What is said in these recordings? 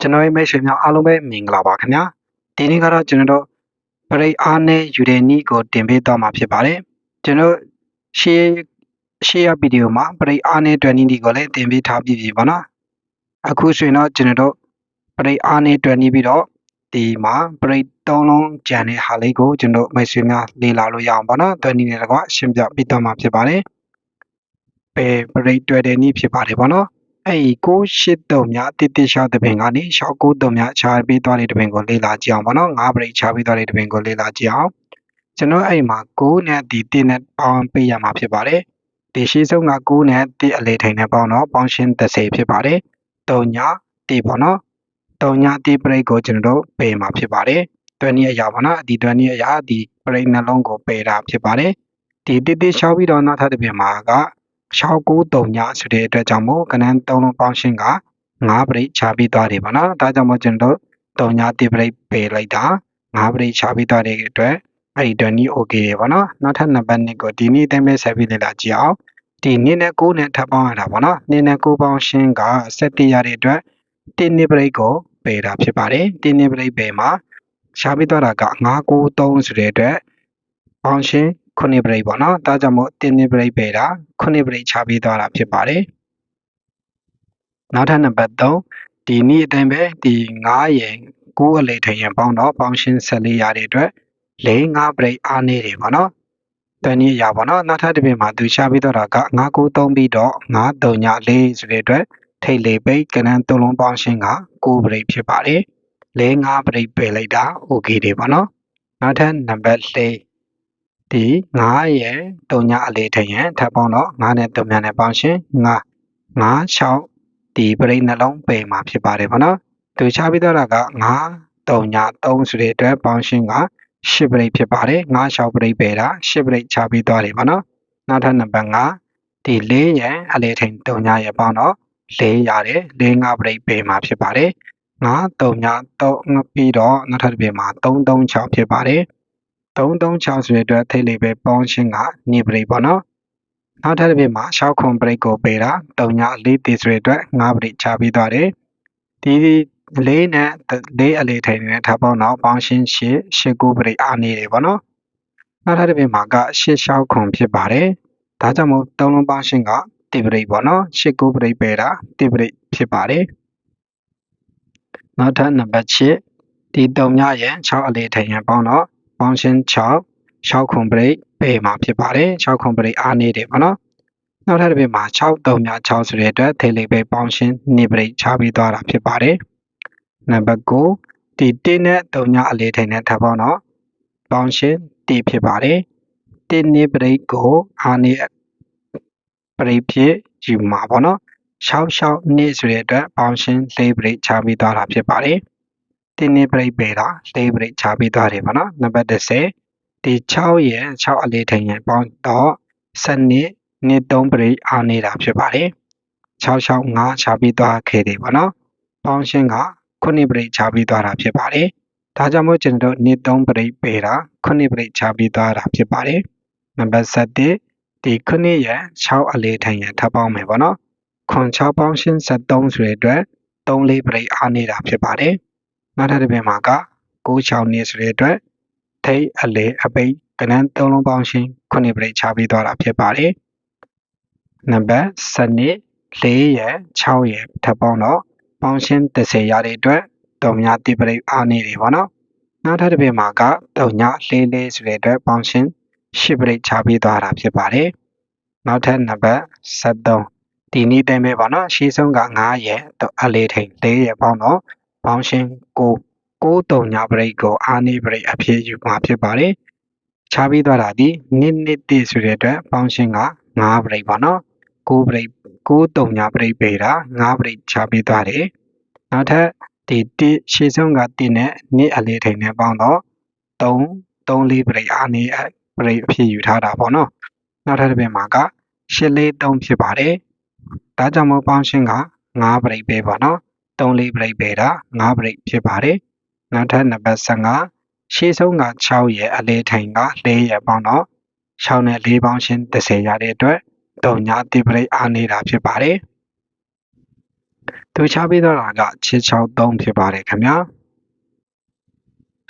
ကျွန်တော်ရဲ့မိတ်ဆွေများအားလုံးပဲမင်္ဂလာပါခင်ဗျာဒီနေ့ကတော့ကျွန်တော်တို့ပရိတ်အားနဲ့ယူတဲ့နီးကိုတင်ပေးသွားမှာဖြစ်ပါတယ်ကျွန်တော်ရှေ့ရှေ့ရဗီဒီယိုမှာပရိတ်အားနဲ့တွယ်နီးဒီကိုလည်းတင်ပေးထားပြီးပြီပေါ့နော်အခုဆိုရင်တော့ကျွန်တော်တို့ပရိတ်အားနဲ့တွယ်နီးပြီးတော့ဒီမှာပရိတ်သုံးလုံးကြံတဲ့ဟာလေးကိုကျွန်တော်မိတ်ဆွေများလေ့လာလို့ရအောင်ပေါ့နော်တွယ်နီးနဲ့တကွာရှင်းပြပေးသွားမှာဖြစ်ပါတယ်ပဲပရိတ်တွယ်တဲ့နီးဖြစ်ပါတယ်ပေါ့နော် အဲ့ဒီ683မြတိတိရှောက်တပင်ကနေရှောက်93မြခြားပေးသွားတဲ့တပင်ကိုလေ့လာကြည့်အောင်ပေါ့နော်၅ပရိတ်ခြားပေးသွားတဲ့တပင်ကိုလေ့လာကြည့်အောင်ကျွန်တော်အဲ့မှာ9နဲ့ဒီ1နဲ့ပေါင်းပေးရမှာဖြစ်ပါတယ်ဒီရှိဆုံးက9နဲ့1အလေထိန်နဲ့ပေါင်းတော့ပေါင်းရှင်း30ဖြစ်ပါတယ်3ည1ပေါ့နော်3ည1ပရိတ်ကိုကျွန်တော်တို့ပယ်မှာဖြစ်ပါတယ်တွဲနည်းအရာပေါ့နော်ဒီတွဲနည်းအရာဒီပရိတ်နှလုံးကိုပယ်တာဖြစ်ပါတယ်ဒီတိတိရှောက်ပြီးတော့နောက်ထပ်တစ်ပြင်မှာက 693ညဆိုတဲ့အတွက်ကြောင့်မို့ကနန်း3လုံးပေါင်းရှင်းက9ပရိတ်ခြားပြီးသွားတယ်ပေါ့နော်ဒါကြောင့်မို့ကျွန်တော်တို့3ည1ပရိတ်ပယ်လိုက်တာ9ပရိတ်ခြားပြီးသွားတဲ့အတွက်အဲ့ဒီတွန်နီ okay ရေပေါ့နော်နောက်ထပ်နံပါတ်2ကိုဒီနေ့တိုင်းပဲဆက်ပြီးလေ့လာကြည့်အောင်ဒီနေ့နဲ့9နဲ့ထပ်ပေါင်းရတာပေါ့နော်နေ့နဲ့9ပေါင်းရှင်းက7ရတဲ့အတွက်1နေ့ပရိတ်ကိုပယ်တာဖြစ်ပါတယ်1နေ့ပရိတ်ပယ်မှာရှားပြီးသွားတာက993ဆိုတဲ့အတွက်ပေါင်းရှင်း ခုနှစ်ပရိတ်ပေါ့နော်ဒါကြောင့်မို့တင်းနှစ်ပရိတ်ပဲတာခုနှစ်ပရိတ်ချပေးသွားတာဖြစ်ပါတယ်နောက်ထပ်နံပါတ်3ဒီနေ့အတိုင်းပဲဒီ9ရင်9အလေထရင်ပေါင်းတော့ပေါင်းရှင်း14ရတဲ့အတွက်၄5ပရိတ်အားနေတယ်ပေါ့နော်တနည်းရပါတော့နောက်ထပ်တစ်ပြင်မှာသူရှာပေးတော့တာက993ပြီးတော့9 3ည4ဆိုတဲ့အတွက်ထိတ်လေးပိတ်ကနန်းသုံးလုံးပေါင်းရှင်းက9ပရိတ်ဖြစ်ပါတယ်၄5ပရိတ်ပယ်လိုက်တာ okay တယ်ပေါ့နော်နောက်ထပ်နံပါတ်4 ဒီ9ရဲ့3ညအလေးထရင်ထပ်ပေါင်းတော့9နဲ့3ညနဲ့ပေါင်းရှင်9 9 6ဒီပရိနှလုံးပယ်မှာဖြစ်ပါတယ်ဗောနော်သူချပြီးတော့က9 3ည3ဆိုတဲ့အတွက်ပေါင်းရှင်က10ပရိဖြစ်ပါတယ်9 6ပရိပယ်တာ10ပရိချပြီးသွားတယ်ဗောနော်နောက်ထပ်နံပါတ်5ဒီ4ရဲ့အလေးထိန်3ညရဲ့ပေါင်းတော့4ရတယ်4 5ပရိပယ်မှာဖြစ်ပါတယ်9 3ည3ပြီးတော့နောက်ထပ်တစ်ပြင်မှာ3 3 6ဖြစ်ပါတယ် 336ဆိုတဲ့အတွက်ထိတ်လေးပဲပေါင်းချင်းကနေပရိပေါ့နော်နောက်ထပ်တစ်ပြမှာ6ခွန်ပရိကိုပေးတာ3ည4တေဆိုတဲ့အတွက်5ပရိချပြီးသွားတယ်ဒီလေးနဲ့လေးအလေးထိန်နဲ့ထားပေါင်းတော့ပေါင်းရှင်းရှစ်ရှစ်ကိုပရိအားနေတယ်ပေါ့နော်နောက်ထပ်တစ်ပြမှာကရှစ်6ခွန်ဖြစ်ပါတယ်ဒါကြောင့်မို့သုံးလုံးပေါင်းရှင်းကတိပရိပေါ့နော်ရှစ်ကိုပရိပေးတာတိပရိဖြစ်ပါတယ်နောက်ထပ်နံပါတ်7ဒီ3ညရဲ့6အလေးထိန်ရပေါင်းတော့ ပေါင်းရှင်း6 6ခွန်ပရိတ်ပေမှာဖြစ်ပါတယ်6ခွန်ပရိတ်အားနေတယ်ပေါ့နော်နောက်ထပ်တစ်ပြင်မှာ6 3ည6ဆိုတဲ့အတွက်ထိလေးပဲပေါင်းရှင်းနေပရိတ်ချပြီးသွားတာဖြစ်ပါတယ်နံပါတ်9ဒီ1နဲ့3ညအလေးထိန်နဲ့ထပ်ပေါင်းတော့ပေါင်းရှင်းတဖြစ်ပါတယ်1နေပရိတ်ကိုအားနေပရိတ်ဖြစ်ယူမှာပေါ့နော်6 6နှစ်ဆိုတဲ့အတွက်ပေါင်းရှင်း၄ပရိတ်ချပြီးသွားတာဖြစ်ပါတယ် တင်းနေပရိတ်ပေတာလေးပရိတ်ချပေးသွားတယ်ပေါ့နော်နံပါတ်30ဒီ6ရဲ့6အလေးထိန်ရဲ့ပေါင်းတော့စနစ်နှစ်3ပရိတ်အားနေတာဖြစ်ပါတယ်665ချပေးသွားခဲ့တယ်ပေါ့နော်ပေါင်းရှင်းကခုနှစ်ပရိတ်ချပေးသွားတာဖြစ်ပါတယ်ဒါကြောင့်မို့ကျွန်တော်တို့နှစ်3ပရိတ်ပေတာခုနှစ်ပရိတ်ချပေးသွားတာဖြစ်ပါတယ်နံပါတ်7ဒီခုနှစ်ရဲ့6အလေးထိုင်ရထပ်ပေါင်းမယ်ပေါ့နော်ခွန်6ပေါင်းရှင်း73ဆိုတဲ့အတွက်3လေးပရိတ်အားနေတာဖြစ်ပါတယ် နောက်ထပ်တစ်ပြင်မှာက96နှစ်ဆိုတဲ့အတွက်ထိတ်အလေအပိတ်ကနန်း၃လုံးပေါင်းရှင်းခုနှစ်ပရိတ်ချပေးသွားတာဖြစ်ပါတယ်နံပါတ်7နှစ်4ရယ်6ရယ်ထပ်ပေါင်းတော့ပေါင်းရှင်း30ရတဲ့အတွက်တုံညာတိပရိတ်အားနေတယ်ပေါ့နော်နောက်ထပ်တစ်ပြင်မှာကတုံညာလေးလေးဆိုတဲ့အတွက်ပေါင်းရှင်း10ပရိတ်ချပေးသွားတာဖြစ်ပါတယ်နောက်ထပ်နံပါတ်73ဒီနေ့တိုင်းပဲပေါ့နော်ရှေးဆုံးက9ရယ်အလေးထိန်4ရယ်ပေါင်းတော့ ပေါင်းရှင်းကိုကိုတုံညာပရိတ်ကိုအာနိပရိတ်အဖြစ်ယူမှာဖြစ်ပါတယ်။ခြားပြီးသွားတာဒီနစ်နစ်တိဆိုတဲ့အတွက်ပေါင်းရှင်းက9ပရိတ်ပါနော်။9ပရိတ်9တုံညာပရိတ်ပေတာ9ပရိတ်ခြားပြီးသွားတယ်။နောက်ထပ်ဒီတိရှေ့ဆုံးကတိနဲ့နစ်အလေးထိန်နဲ့ပေါင်းတော့3 3လေးပရိတ်အာနိပရိတ်အဖြစ်ယူထားတာပေါ့နော်။နောက်ထပ်တစ်ပြင်မှာကရှစ်လေး3ဖြစ်ပါတယ်။ဒါကြောင့်မို့ပေါင်းရှင်းက9ပရိတ်ပဲပေါ့နော်။ 3လေးပရိတ်ပေတာ5ပရိတ်ဖြစ်ပါတယ်နောက်ထပ်နံပါတ်15ရှေ့ဆုံးက6ရဲ့အလေးထိုင်က4ရဲ့ပေါင်းတော့6နဲ့4ပေါင်းရှင်း30ရတဲ့အတွက်တုံညာတိပရိတ်အားနေတာဖြစ်ပါတယ်သူချပေးတော့တာက663ဖြစ်ပါတယ်ခင်ဗျာ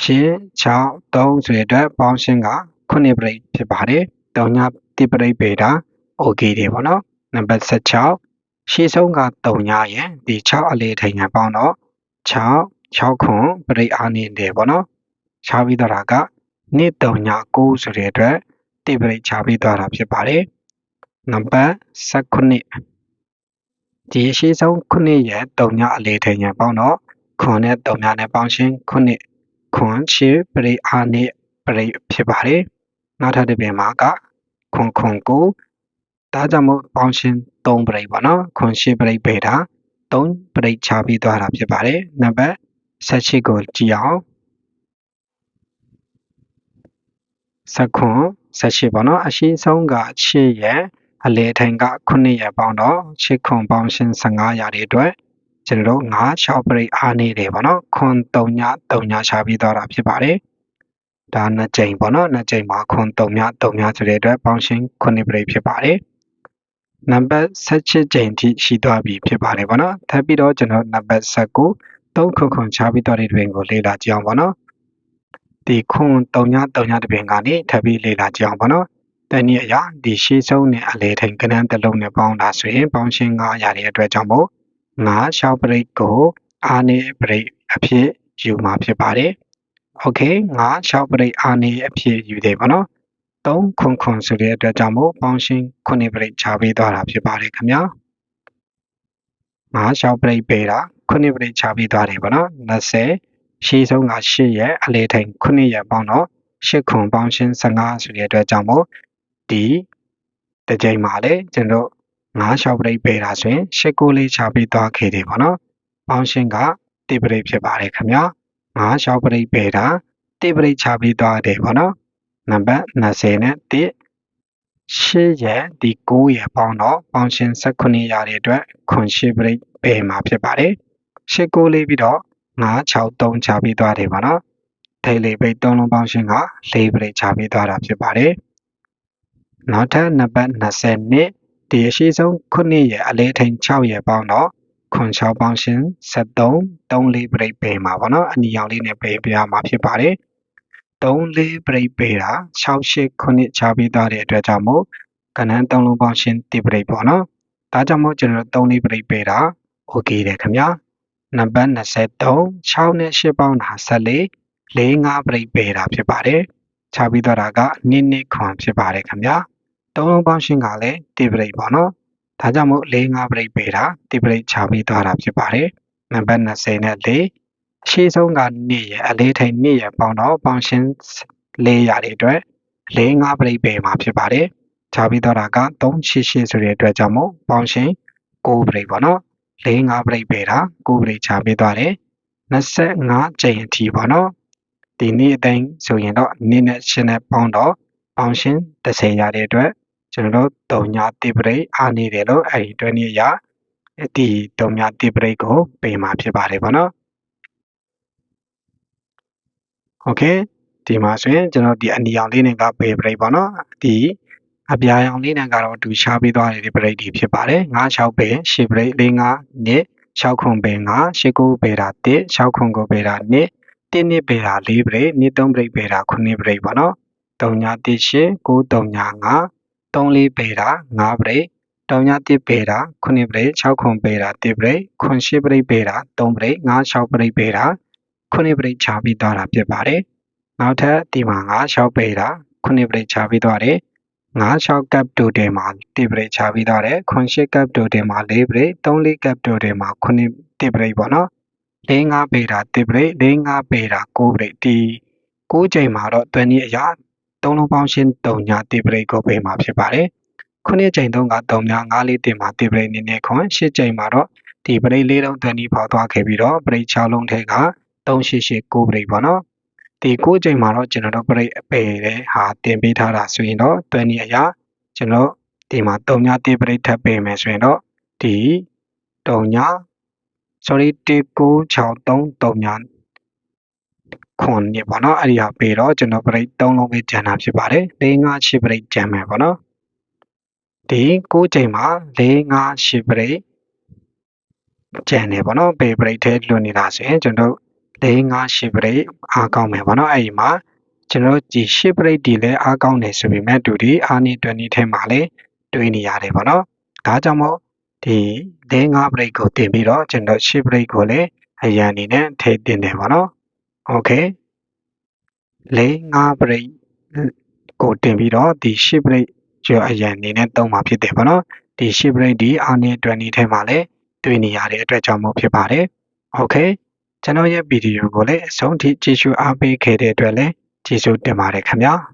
ရှင်း63ဆိုတဲ့အတွက်ပေါင်းရှင်းက9ပရိတ်ဖြစ်ပါတယ်တောင်ညတိပရိတ်ပေတာ okay တယ်ပေါ့နော်နံပါတ်16 ရှေ့ဆုံးက3ညရင်ဒီ6အလေးထိန်ညာပေါင်းတော့6 6ခွန်ပရိတ်အားနေတယ်ပေါ့နော်ချပြီးတော့တာကနေ့3ည9ဆိုတဲ့အတွက်တိပရိတ်ချပြီးတော့တာဖြစ်ပါတယ်နံပါတ်19ဒီရှေ့ဆုံး9ရဲ့3ညအလေးထိန်ညာပေါင်းတော့ခွန်နဲ့3ညနဲ့ပေါင်းရှင်း9ခွန်ချေပရိတ်အားနေပရိတ်ဖြစ်ပါတယ်နောက်ထပ်တစ်ပြင်မှာကခွန်ခွန်ကိုဒါကြောင့်မို့ပေါင်းရှင်း 3ပရိတ်ပေါ့နော်ခွန်ရှိပရိတ်ပေတာ3ပရိတ်ချပြီးသွားတာဖြစ်ပါတယ်နံပါတ်18ကိုကြည့်အောင်စခွန်18ပေါ့နော်အရှိဆုံးက8ရဲ့အလေထိုင်က9ရဲ့ပေါင်းတော့8ခွန်ပေါင်းရှင်း15ရာတွေအတွက်ကျွန်တော်တို့9 6ပရိတ်အားနေတယ်ပေါ့နော်ခွန်3ည3ညချပြီးသွားတာဖြစ်ပါတယ်ဒါနှစ်ကြိမ်ပေါ့နော်နှစ်ကြိမ်မှာခွန်3ည3ညဆိုတဲ့အတွက်ပေါင်းရှင်း9ပရိတ်ဖြစ်ပါတယ် နံပါတ်16ကြိမ်ထိရှိသွားပြီဖြစ်ပါတယ်ပေါ့နော်ထပ်ပြီးတော့ကျွန်တော်နံပါတ်19 3ခုခုချပြီးသွားတဲ့တွင်ကိုလေ့လာကြည့်အောင်ပေါ့နော်ဒီခွန်3ည3ညတပင်ကနေထပ်ပြီးလေ့လာကြည့်အောင်ပေါ့နော်တနည်းအရာဒီရှေးဆုံးနဲ့အလေထိန်ကနန်းတစ်လုံးနဲ့ပေါင်းတာဆိုရင်ပေါင်းရှင်း9ရာတဲ့အတွက်ကြောင့်မို့9ရှောက်ပရိတ်ကိုအာနေပရိတ်အဖြစ်ယူမှာဖြစ်ပါတယ်โอเค9ရှောက်ပရိတ်အာနေအဖြစ်ယူတယ်ပေါ့နော် 3ခွန်ခွန်ဆိုတဲ့အတွက်ကြောင့်မို့ပေါင်းရှင်း9ပရိတ်ချပေးသွားတာဖြစ်ပါတယ်ခင်ဗျာ9ရှောက်ပရိတ်ပေးတာ9ပရိတ်ချပေးသွားတယ်ပေါ့နော်20ရှေးဆုံးက8ရဲ့အလေထိန်9ရဲ့ပေါင်းတော့8ခွန်ပေါင်းရှင်း15ဆိုတဲ့အတွက်ကြောင့်မို့ဒီတစ်ကြိမ်မှာလေကျွန်တော်9ရှောက်ပရိတ်ပေးတာဆိုရင်8ကိုလေးချပေးသွားခဲ့တယ်ပေါ့နော်ပေါင်းရှင်းကတိပရိတ်ဖြစ်ပါတယ်ခင်ဗျာ9ရှောက်ပရိတ်ပေးတာတိပရိတ်ချပေးသွားတယ်ပေါ့နော် နံပါတ်20နဲ့1 8ရဲ့ဒီ9ရဲ့ပေါင်းတော့ပေါင်းရှင်း18ရတဲ့အတွက်ခွန်ရှိပရိတ်ပယ်မှာဖြစ်ပါတယ်8 9လေးပြီးတော့9 6 3ချပြီးသွားတယ်ပါနော်ထိတ်လေးပိတ်3လုံးပေါင်းရှင်းက4ပရိတ်ချပြီးသွားတာဖြစ်ပါတယ်နောက်ထပ်နံပါတ်20နှစ်ဒီအရှိဆုံး9ရဲ့အလေးထိန်6ရဲ့ပေါင်းတော့ခွန်6ပေါင်းရှင်း73 3လေးပရိတ်ပယ်မှာပေါ့နော်အနီရောင်လေးနဲ့ပယ်ပြမှာဖြစ်ပါတယ် 3လေးပရိတ်ပေးတာ6 8ခုနှစ်ချပေးသွားတဲ့အတွက်ကြောင့်မို့ကဏ္ဍ3လုံးပေါင်းရှင်းတိပရိတ်ပေါ့နော်ဒါကြောင့်မို့ကျွန်တော်3လေးပရိတ်ပေးတာ okay တယ်ခင်ဗျာနံပါတ်23 6နဲ့8ပေါင်းတာ14 4 5ပရိတ်ပေးတာဖြစ်ပါတယ်ချပြီးသွားတာက2နှစ်ခွန်ဖြစ်ပါတယ်ခင်ဗျာ3လုံးပေါင်းရှင်းကလည်းတိပရိတ်ပေါ့နော်ဒါကြောင့်မို့4 5ပရိတ်ပေးတာတိပရိတ်ချပြီးသွားတာဖြစ်ပါတယ်နံပါတ်20နဲ့4အ ရှိဆုံးက2ရဲ့အလေးထိန်2ရဲ့ပေါင်းတော့ပေါင်းရှင်း4ရာတွေအတွက်4 5ပရိတ်ပေမှာဖြစ်ပါတယ်။ခြားပြီးတော့တာက388ဆိုတဲ့အတွက်ကြောင့်မို့ပေါင်းရှင်း6ပရိတ်ပေါ့နော်။4 5ပရိတ်ပေတာ6ပရိတ်ခြားပြီးသွားတယ်။25ကြိမ်အထိပေါ့နော်။ဒီနေ့အတိုင်းဆိုရင်တော့နေ့နဲ့ရှင်းနဲ့ပေါင်းတော့ပေါင်းရှင်း30ရတဲ့အတွက်ကျွန်တော်တို့3ညတိပရိတ်အားနေတယ်လို့အဲဒီအတွက်နေ့ရဒီ3ညတိပရိတ်ကိုပေးမှာဖြစ်ပါတယ်ပေါ့နော်။ โอเคဒီမှာဆိုရင်ကျွန်တော်ဒီအနီရောင်လေးနဲ့ကဘေးပရိတ်ပေါ့နော်ဒီအပြာရောင်လေးနဲ့ကတော့တူရှားပေးသွားတဲ့ပရိတ်ဒီဖြစ်ပါတယ်9 6ဘေး10ပရိတ်4 5နှစ်6ခွန်ဘေး9 10ကိုဘေးတာ1 6ခွန်ကိုဘေးတာ2 1နှစ်ဘေးတာ4ပရိတ်2 3ပရိတ်ဘေးတာ9ပရိတ်ပေါ့နော်3ည1 8 9 3ည5 3လေးဘေးတာ5ပရိတ်တောင်ညတစ်ပေတာ9ပရိတ်6ခွန်ပေတာ1ပရိတ်ခွန်10ပရိတ်ပေတာ3ပရိတ်9 6ပရိတ်ပေတာ ခုနှစ်ပရိတ်ချပြီးသွားတာဖြစ်ပါတယ်။နောက်ထပ်ဒီမှာငါး6ပေတာခုနှစ်ပရိတ်ချပြီးသွားတယ်။ငါး6ကပ်တိုတယ်မှာ1ပရိတ်ချပြီးသွားတယ်။ခွန်8ကပ်တိုတယ်မှာ4ပရိတ်3 4ကပ်တိုတယ်မှာခုနှစ်1ပရိတ်ပေါ့နော်။၄၅ပေတာ1ပရိတ်၄၅ပေတာ9ပရိတ်ဒီ9ချိန်မှာတော့တွင်ဤအရာ3လုံးပေါင်းရှင်း3ညာ1ပရိတ်ကိုပေးမှာဖြစ်ပါတယ်။ခုနှစ်ချိန်တုန်းက3များ5လေးတင်မှာ1ပရိတ်နည်းနည်းခွန်8ချိန်မှာတော့ဒီပရိတ်၄လုံးတွင်ဤပေါသွားခဲ့ပြီးတော့ပရိတ်6လုံးထဲက 388 9ပရိတ်ပေါ့နော်ဒီ9ချိန်မှာတော့ကျွန်တော်တို့ပရိတ်အပယ်တဲ့ဟာတင်ပေးထားတာဆိုရင်တော့တွန်းဤအရာကျွန်တော်ဒီမှာ3ည1ပရိတ်ထပ်ပေးမယ်ဆိုရင်တော့ဒီ3ည sorry 1963 3ညခွန်ညပေါ့နော်အဲ့ဒီဟာပေးတော့ကျွန်တော်ပရိတ်3လုံးပဲကျန်တာဖြစ်ပါတယ်4 5 8ပရိတ်ကျန်မယ်ပေါ့နော်ဒီ9ချိန်မှာ4 5 8ပရိတ်ကျန်တယ်ပေါ့နော်ပေဘရိတ်ထဲလွတ်နေတာဆိုရင်ကျွန်တော် ၄၅၈ဘရိတ်အားကောင်းမယ်ပေါ့နော်အဲ့ဒီမှာကျွန်တော်ဒီ၈ဘရိတ်ဒီလည်းအားကောင်းတယ်ဆိုပေမဲ့တူဒီအားနေတွင်နေထဲမှာလည်းတွေးနေရတယ်ပေါ့နော်ဒါကြောင့်မို့ဒီ၄၅ဘရိတ်ကိုတင်ပြီးတော့ကျွန်တော်၈ဘရိတ်ကိုလည်းအရန်အနေနဲ့ထည့်တင်တယ်ပေါ့နော်โอเค၄၅ဘရိတ်ကိုတင်ပြီးတော့ဒီ၈ဘရိတ်ကျော်အရန်အနေနဲ့သုံးမှာဖြစ်တယ်ပေါ့နော်ဒီ၈ဘရိတ်ဒီအားနေတွင်နေထဲမှာလည်းတွေ့နေရတဲ့အတွက်ကြောင့်မို့ဖြစ်ပါတယ်။ Okay ကျွန်တော်ရဲ့ဗီဒီယိုကိုလည်းအဆုံးထိကြည့်ရှုအားပေးခဲ့တဲ့အတွက်လည်းကျေးဇူးတင်ပါတယ်ခင်ဗျာ။